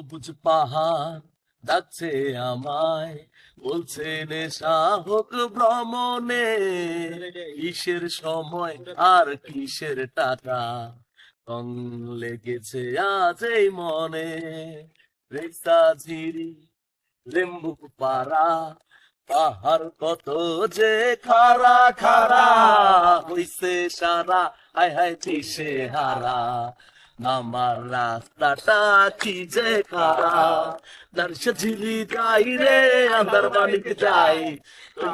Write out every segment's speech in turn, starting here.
সবুজ পাহাড় ডাকছে আমায়, বলছে, নেশা হোক ভ্রমণে, কিসের সময় আর কিসের টাকা? রং লেগেছে আজ এই মনে রেখা ঝিরি, লেম্বু পাড়া, পাহাড় কত যে খারা খারা হইছে সারা, হায় হায় দিশে হারা। আমার রাস্তাটা কি যে খারা দর্শা ঝিলি যাই রে আন্দার বাড়িক যাই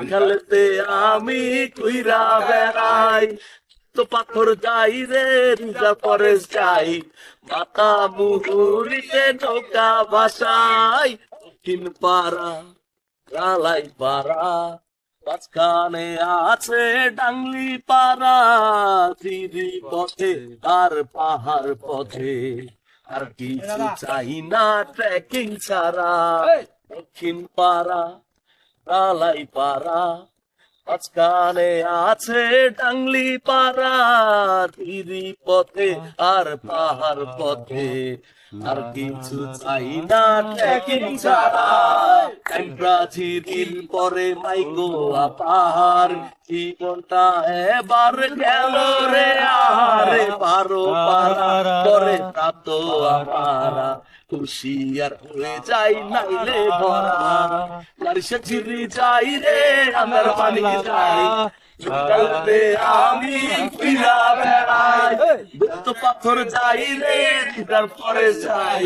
খেলতে আমি কুইরা বেড়াই, তো পাথর যাই রে রিজা পরে যাই মাথা মুহুরিতে নৌকা ভাসাই দক্ষিণ পাড়া কালাই পাড়া। মাঝখানে আছে ডাংলি পাড়া দিদি পথে আর পাহাড় পথে। আর কিছু চাই না ট্রেকিং ছাড়া। দক্ষিণ পাড়া কালাই পাড়া মাঝখানে আছে ডাংলি পাড়া দিদি পথে আর পাহাড় পথে। আর কিছু চাই না ট্রেকিং ছাড়া। পরে পাহাড়। জীবনটা এবার গেল রে আরে পারো পারা পরে প্রাপ্ত আমারা। খুশি আর হয়ে যাই নাইলে ভরা। লারিশা ঝিরি যাই রে আমার পানি যাই সকালে আমি ফিরা বেড়াই তো পাথর যাই রে দিদার পরে যাই।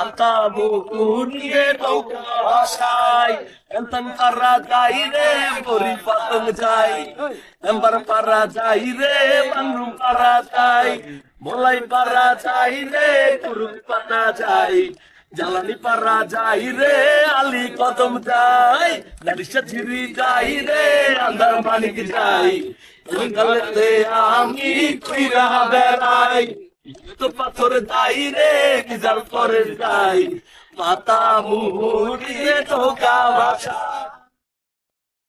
আতা মুকুর নিয়ে নৌকা ভাসাই এন্তন পারা যাই রে বরি পাতং যাই। এম্বার পারা যাই রে বাংরুম পারা যাই। মোলাই পারা যাই রে কুরুক পাতা যাই। জ্বালানি পারা যাই রে, আলি কদম যাই নারিশা ঝিরি যাই রে আন্দার মানিক যাই। গলতে আমি কুইরা বেড়াই তো পাথর যাই রে নিজার পরে যাই। মাতা মুহুরিয়ে ঢোকা ভাষা